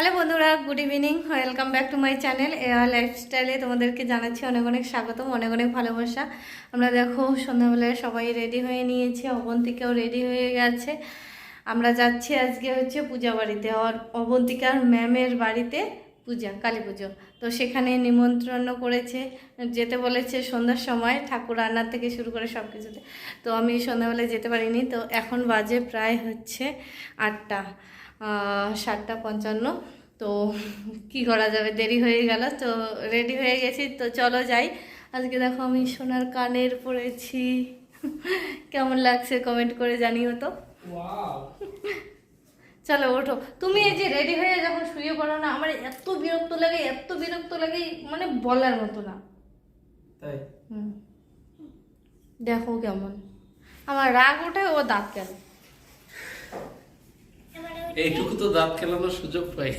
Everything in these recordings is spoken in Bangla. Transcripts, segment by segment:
হ্যালো বন্ধুরা, good evening, welcome back to my channel AR লাইফস্টাইলে তোমাদেরকে জানাচ্ছি অনেক অনেক স্বাগতম, অনেক অনেক ভালোবাসা। আমরা দেখো সন্ধ্যাবেলায় সবাই রেডি হয়ে নিয়েছি, অবন্তিকাও রেডি হয়ে গেছে। আমরা যাচ্ছি আজকে হচ্ছে পূজা বাড়িতে, আর অবন্তিকার ম্যামের বাড়িতে পূজা, কালী পুজো। তো সেখানে নিমন্ত্রণ করেছে, যেতে বলেছে সন্ধ্যার সময়, ঠাকুর রান্নার থেকে শুরু করে সব কিছুতে তো আমি সন্ধ্যাবেলায় যেতে পারিনি, তো এখন বাজে প্রায় হচ্ছে আটটা। সাতটা পঞ্চান্ন। তো কি করা যাবে? দেরি হয়ে গেল তো রেডি হয়ে গেছি। তো চলো যাই। আজকে দেখো আমি সোনার কানের পরেছি। কেমন লাগছে কমেন্ট করে জানিও তো। চলো ওঠো। তুমি এই যে রেডি হয়ে যখন শুয়ে পড়ো না আমার এত বিরক্ত লাগে এত বিরক্ত লাগে মানে বলার মতো না। তাই। দেখো কেমন। আমার রাগ ওঠে ও দাঁত কেন? এইটুকু তো দাঁত খেলানোর সুযোগ পাই।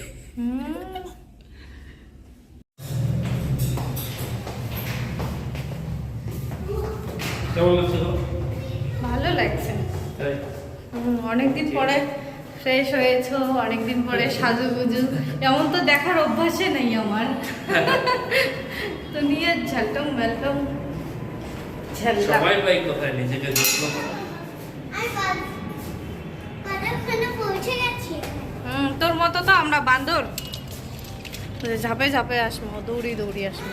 ভালো লাগছে। অনেকদিন পরে ফ্রেশ হয়েছো অনেকদিন পরে সাজু গুজু এমন তো দেখার অভ্যাসে নেই আমার। তো নিয়ে ঝালটম ওয়েলকাম ঝালটা সবাই পাই কোথায়? নিজেকে হুম, তোর মতো তো আমরা বান্দর। ঝাপে ঝাপে আসব, দৌড়ি দৌড়ি আসব।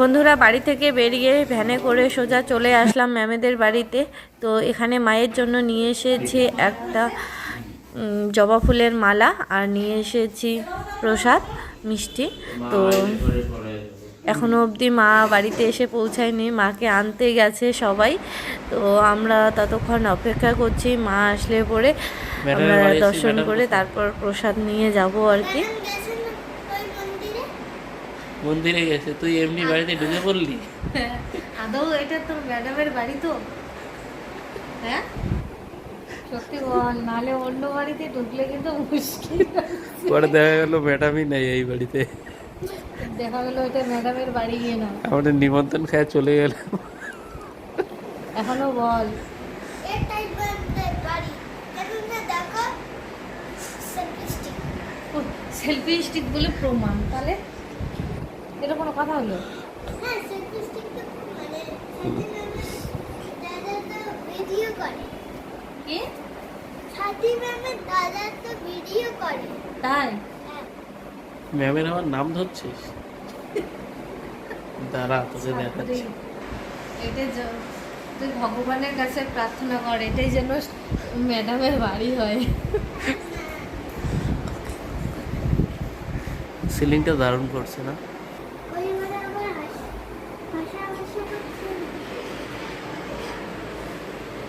বন্ধুরা, বাড়ি থেকে বেরিয়ে ভ্যানে করে সোজা চলে আসলাম ম্যামেদের বাড়িতে। তো এখানে মায়ের জন্য নিয়ে এসেছি একটা জবা ফুলের মালা আর নিয়ে এসেছি প্রসাদ মিষ্টি। তো এখনও অবধি মা বাড়িতে এসে পৌঁছায়নি মাকে আনতে গেছে সবাই। তো আমরা ততক্ষণ অপেক্ষা করছি মা আসলে পরে আমরা দর্শন করে তারপর প্রসাদ নিয়ে যাব আর কি। মন্দিরে গেছে তুই এমনি বাড়িতে ঢুকে পড়লি? আদৌ এটা তোর ম্যাডামের বাড়ি তো? হ্যাঁ? সত্যি বল নালে অন্য বাড়িতে ঢুকলে কিন্তু মুশকিল। পরে দেখা গেল ম্যাডামই নেই এই বাড়িতে। দেখা গেলো এটা ম্যাডামের বাড়ি গিয়ে না। আমাদের নিমন্ত্রণ খেয়ে চলে গেল। এখনও বল। সেলফি স্টিক বলে প্রমাণ তাহলে? এটা কোনো কথা হলো? হ্যাঁ মানে দাদা তো ভিডিও করে। কি? সাথী ম্যামের দাদা তো ভিডিও করে। তাই? ম্যামের আমার নাম ধরছিস? দাঁড়া তোকে দেখাচ্ছি। তুই ভগবানের কাছে প্রার্থনা কর এটাই যেন ম্যাডামের বাড়ি হয়। সিলিংটা দারুণ করছে না? মানে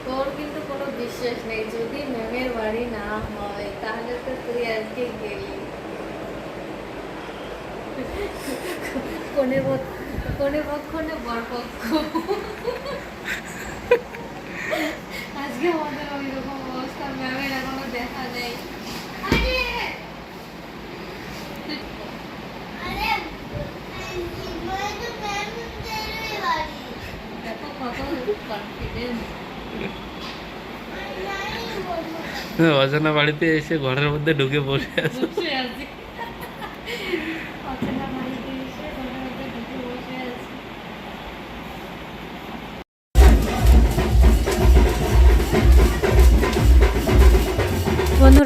তোর কিন্তু কোনো বিশ্বাস নেই যদি ম্যামের বাড়ি না হয় তাহলে তো তুই আজকে গেলি। কোনে পক্ষ কোনে বর পক্ষ আজকে আমাদের ওই অবস্থা ম্যামের এখনও দেখা নেই। অজানা বাড়িতে এসে ঘরের মধ্যে ঢুকে বসে আছে।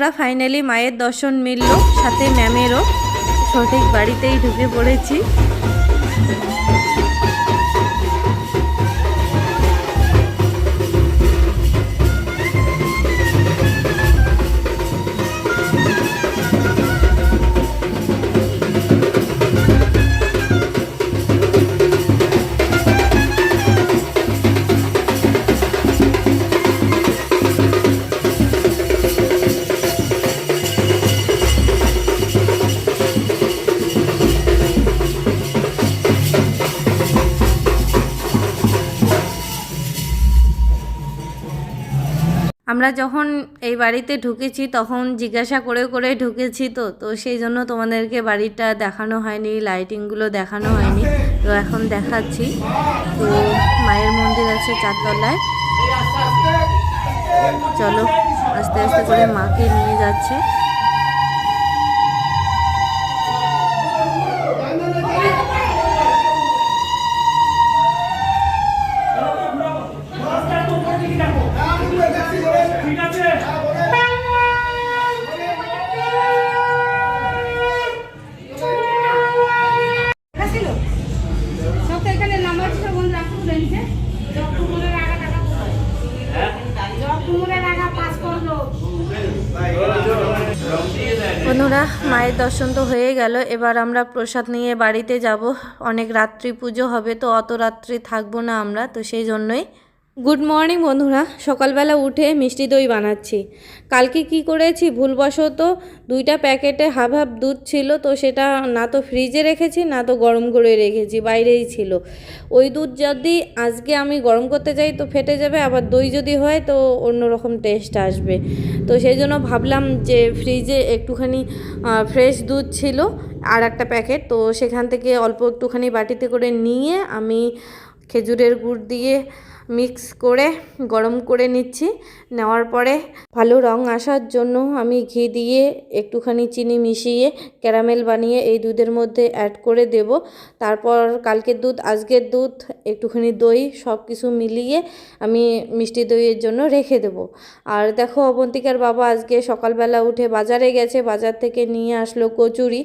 বন্ধুরা ফাইনালি মায়ের দর্শন মিলল। সাথে ম্যামেরও সঠিক বাড়িতেই ঢুকে পড়েছি। আমরা যখন এই বাড়িতে ঢুকেছি, তখন জিজ্ঞাসা করে করে ঢুকেছি তো। তো সেই জন্য তোমাদেরকে বাড়িটা দেখানো হয়নি লাইটিংগুলো দেখানো হয়নি। তো এখন দেখাচ্ছি। তো মায়ের মন্দির আছে চারতলায়। চলো, আস্তে আস্তে করে মাকে নিয়ে যাচ্ছে। দর্শন তো হয়ে গেল। এবার আমরা প্রসাদ নিয়ে বাড়িতে যাব। অনেক রাত্রি পুজো হবে, তো অত রাত্রি থাকব না আমরা, তো সেই জন্যই গুড মর্নিং বন্ধুরা। সকালবেলা উঠে মিষ্টি দই বানাচ্ছি। কালকে কি করেছি? ভুলবশত দুইটা প্যাকেটে হাফ হাফ দুধ ছিল, তো সেটা না তো ফ্রিজে রেখেছি, না তো গরম করে রেখেছি, বাইরেই ছিল। ওই দুধ যদি আজকে আমি গরম করতে যাই, তো ফেটে যাবে, আবার দই যদি হয়, তো অন্যরকম টেস্ট আসবে। তো সেই জন্য ভাবলাম যে ফ্রিজে একটুখানি ফ্রেশ দুধ ছিল, আর একটা প্যাকেট, তো সেখান থেকে অল্প একটুখানি বাটিতে করে নিয়ে আমি খেজুরের গুড় দিয়ে মিক্স করে, গরম করে নিচ্ছি। নেওয়ার পরে ভালো রং আসার জন্য আমি ঘি দিয়ে একটুখানি চিনি মিশিয়ে ক্যারামেল বানিয়ে এই দুধের মধ্যে অ্যাড করে দেব। তারপর কালকের দুধ, আজকের দুধ, একটুখানি দই সব কিছু মিলিয়ে আমি মিষ্টি দইয়ের জন্য রেখে দেব। আর দেখো অবন্তিকার বাবা আজকে সকালবেলা উঠে বাজারে গেছে, বাজার থেকে নিয়ে আসলো কচুরি।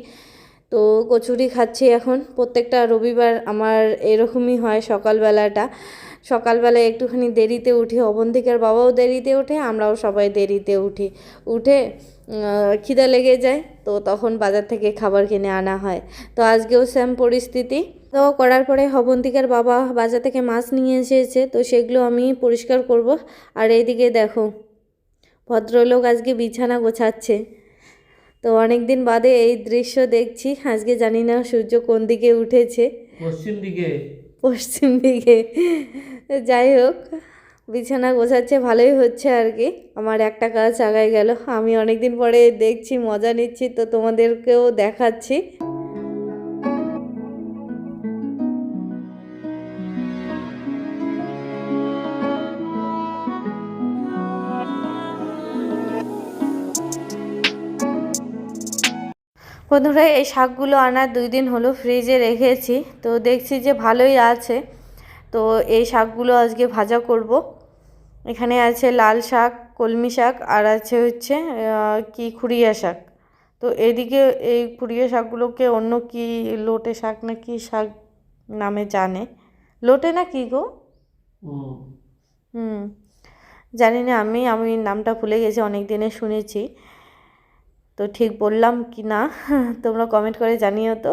তো কচুরি খাচ্ছি এখন। প্রত্যেকটা রবিবার আমার এরকমই হয় সকালবেলাটা। সকালবেলা একটুখানি দেরিতে উঠি, অবন্তিকার বাবাও দেরিতে ওঠে, আমরাও সবাই দেরিতে উঠি। উঠে খিদে লেগে যায়, তো তখন বাজার থেকে খাবার কিনে আনা হয়। তো আজকেও সেম পরিস্থিতি। তো করার পরে অবন্তিকার বাবা বাজার থেকে মাছ নিয়ে এসেছে, তো সেগুলো আমি পরিষ্কার করব। আর এইদিকে দেখো, ভদ্রলোক আজকে বিছানা গোছাচ্ছে। তো অনেক দিন বাদে এই দৃশ্য দেখছি। আজকে জানি না সূর্য কোন দিকে উঠেছে। পশ্চিম দিকে। পশ্চিম দিকে। যাই হোক বিছানা গোছাচ্ছে ভালোই হচ্ছে আর কি। আমার একটা কাজ আগায় গেল। আমি অনেক দিন পরে দেখছি মজা নিচ্ছি তো তোমাদেরকেও দেখাচ্ছি। বন্ধুরা এই শাকগুলো আনার দুই দিন হলো ফ্রিজে রেখেছি। তো দেখছি যে ভালোই আছে। তো এই শাকগুলো আজকে ভাজা করব। এখানে আছে লাল শাক কলমি শাক আর আছে হচ্ছে কি খুরিয়া শাক। তো এদিকে এই খুরিয়া শাকগুলোকে অন্য কি লোটে শাক না কি শাক নামে জানে? লোটে না কি গো? হুম। জানি না আমি আমি নামটা ভুলে গেছি অনেক দিনে শুনেছি। তো ঠিক বললাম কি না? তোমরা কমেন্ট করে জানিও তো।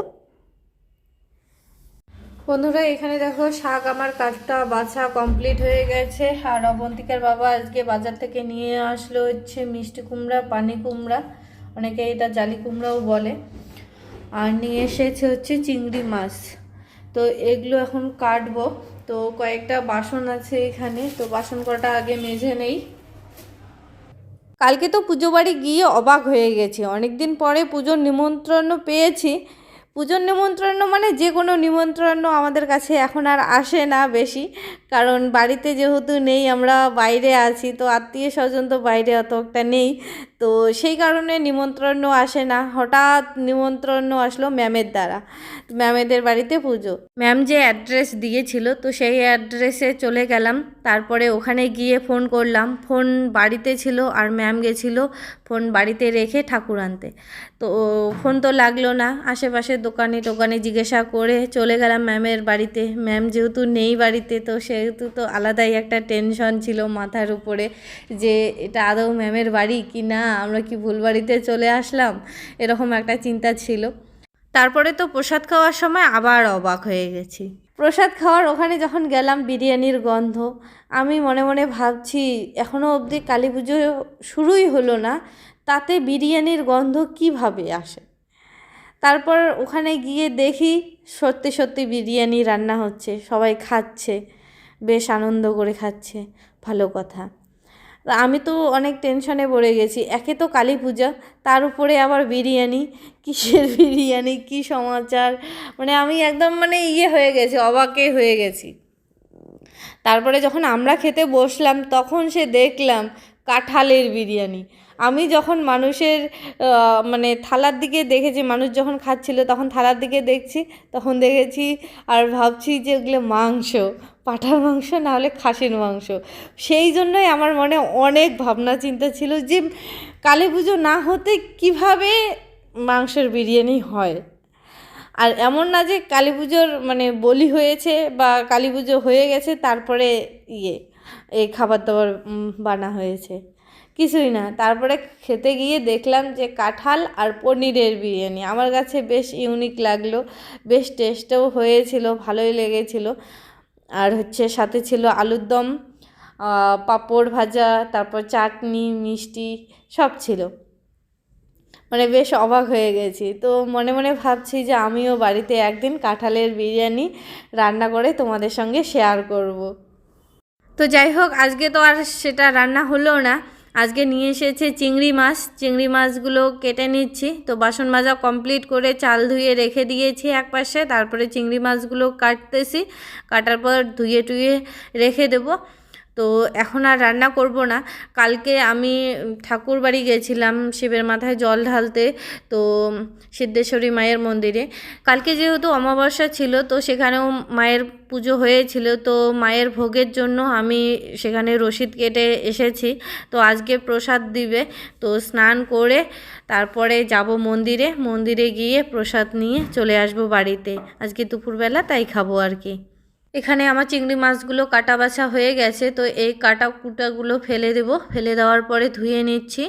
বন্ধুরা, এখানে দেখো শাক আমার কাটটা বাছা কমপ্লিট হয়ে গেছে। আর অবন্তিকার বাবা আজকে বাজার থেকে নিয়ে আসলো হচ্ছে মিষ্টি কুমড়া, পানি কুমড়া, অনেকে এটা জালি কুমড়াও বলে। আর নিয়ে এসেছে হচ্ছে চিংড়ি মাছ। তো এগুলো এখন কাটবো। তো কয়েকটা বাসন আছে এখানে। তো বাসন কটা আগে মেঝে নেই। কালকে তো পুজো বাড়ি গিয়ে অবাক হয়ে গেছি। অনেক দিন পরে পুজোর নিমন্ত্রণ পেয়েছি। পুজোর নিমন্ত্রণ মানে যে কোনো নিমন্ত্রণ আমাদের কাছে এখন আর আসে না বেশি। কারণ বাড়িতে যেহেতু নেই, আমরা বাইরে আছি, তো আত্মীয় স্বজন তো বাইরে অত একটা নেই। তো সেই কারণে নিমন্ত্রণ আসে না। হঠাৎ নিমন্ত্রণ আসলো ম্যামের দ্বারা। ম্যামেদের বাড়িতে পুজো। ম্যাম যে অ্যাড্রেস দিয়েছিল, তো সেই অ্যাড্রেসে চলে গেলাম। তারপরে ওখানে গিয়ে ফোন করলাম। ফোন বাড়িতে ছিল আর ম্যাম গেছিল ফোন বাড়িতে রেখে ঠাকুর আনতে। তো ফোন তো লাগল না। আশেপাশে দোকানে টোকানে জিজ্ঞাসা করে চলে গেলাম ম্যামের বাড়িতে। ম্যাম যেহেতু নেই বাড়িতে, তো সেহেতু তো আলাদাই একটা টেনশন ছিল মাথার উপরে যে এটা আদৌ ম্যামের বাড়ি কি না, আমরা কি ভুল বাড়িতে চলে আসলাম, এরকম একটা চিন্তা ছিল। তারপরে তো প্রসাদ খাওয়ার সময় আবার অবাক হয়ে গেছি। প্রসাদ খাওয়ার ওখানে যখন গেলাম বিরিয়ানির গন্ধ, আমি মনে মনে ভাবছি এখনও অবধি কালী পুজো শুরুই হলো না, তাতে বিরিয়ানির গন্ধ কীভাবে আসে? তারপর ওখানে গিয়ে দেখি, সত্যি সত্যি বিরিয়ানি রান্না হচ্ছে, সবাই খাচ্ছে। বেশ আনন্দ করে খাচ্ছে, ভালো কথা। আমি তো অনেক টেনশনে পড়ে গেছি। একে তো কালী পূজা, তার উপরে আবার বিরিয়ানি, কিসের বিরিয়ানি, কি সমাচার? মানে আমি একদম মানে ইয়ে হয়ে গেছি, অবাকে হয়ে গেছি। তারপরে যখন আমরা খেতে বসলাম, তখন সে দেখলাম কাঁঠালের বিরিয়ানি। আমি যখন মানুষের মানে থালার দিকে দেখেছি, মানুষ যখন খাচ্ছিল তখন থালার দিকে দেখছি, তখন দেখেছি আর ভাবছি যে ওগুলো মাংস পাঁঠার মাংস না হলে খাসির মাংস। সেই জন্যই আমার মনে অনেক ভাবনা চিন্তা ছিল যে কালী পুজো না হতে কীভাবে মাংসের বিরিয়ানি হয়? আর এমন না যে কালী পুজোর মানে বলি হয়েছে বা কালী পুজো হয়ে গেছে, তারপরে ইয়ে এই খাবার দাবার বানা হয়েছে। কিছুই না। তারপরে খেতে গিয়ে দেখলাম যে কাঁঠাল আর পনিরের বিরিয়ানি। আমার কাছে বেশ ইউনিক লাগল, বেশ টেস্টও হয়েছিল, ভালোই লেগেছিল। আর হচ্ছে সাথে ছিল আলুর দম পাঁপড় ভাজা, তারপর চাটনি, মিষ্টি, সব ছিল। মানে বেশ অবাক হয়ে গেছি। তো মনে মনে ভাবছি যে আমিও বাড়িতে একদিন কাঁঠালের বিরিয়ানি রান্না করে তোমাদের সঙ্গে শেয়ার করব। তো যাই হোক, আজকে তো আর সেটা রান্না হলো না। আজকে নিয়ে এসেছে চিংড়ি মাছ। চিংড়ি মাছগুলো কেটে নিচ্ছি। তো বাসন মাজা কমপ্লিট করে চাল ধুয়ে রেখে দিয়েছি এক পাশে তারপরে চিংড়ি মাছগুলো কাটতেছি। কাটার পর ধুয়ে টুয়ে রেখে দেবো। তো এখন আর রান্না করব না। কালকে আমি ঠাকুর বাড়ি গেছিলাম শিবের মাথায় জল ঢালতে, তো সিদ্ধেশ্বরী মায়ের মন্দিরে। কালকে যেহেতু অমাবস্যা ছিল, তো সেখানেও মায়ের পুজো হয়েছিল, তো মায়ের ভোগের জন্য আমি সেখানে রসিদ কেটে এসেছি। তো আজকে প্রসাদ দিবে, তো স্নান করে তারপরে যাব মন্দিরে। মন্দিরে গিয়ে প্রসাদ নিয়ে চলে আসব বাড়িতে। আজকে দুপুরবেলা তাই খাব আর কি। এখানে আমার চিংড়ি মাছগুলো কাটা বাছা হয়ে গেছে, তো এই কাটা কুটাগুলো ফেলে দেব। ফেলে দেওয়ার পরে ধুয়ে নিচ্ছি।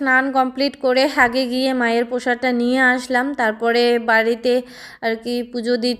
স্নান কমপ্লিট করে আগে গিয়ে মায়ের প্রসাদটা নিয়ে আসলাম, তারপরে বাড়িতে আর কি পুজো দি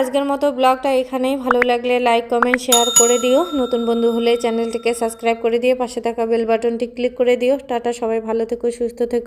আজকের মতো ব্লগটা এখানেই। ভালো লাগলে লাইক, কমেন্ট, শেয়ার করে দিও। নতুন বন্ধু হলে চ্যানেলটিকে সাবস্ক্রাইব করে দিও। পাশে থাকা বেল বাটনটি ক্লিক করে দিও। টাটা, সবাই ভালো থেকো, সুস্থ থেকো।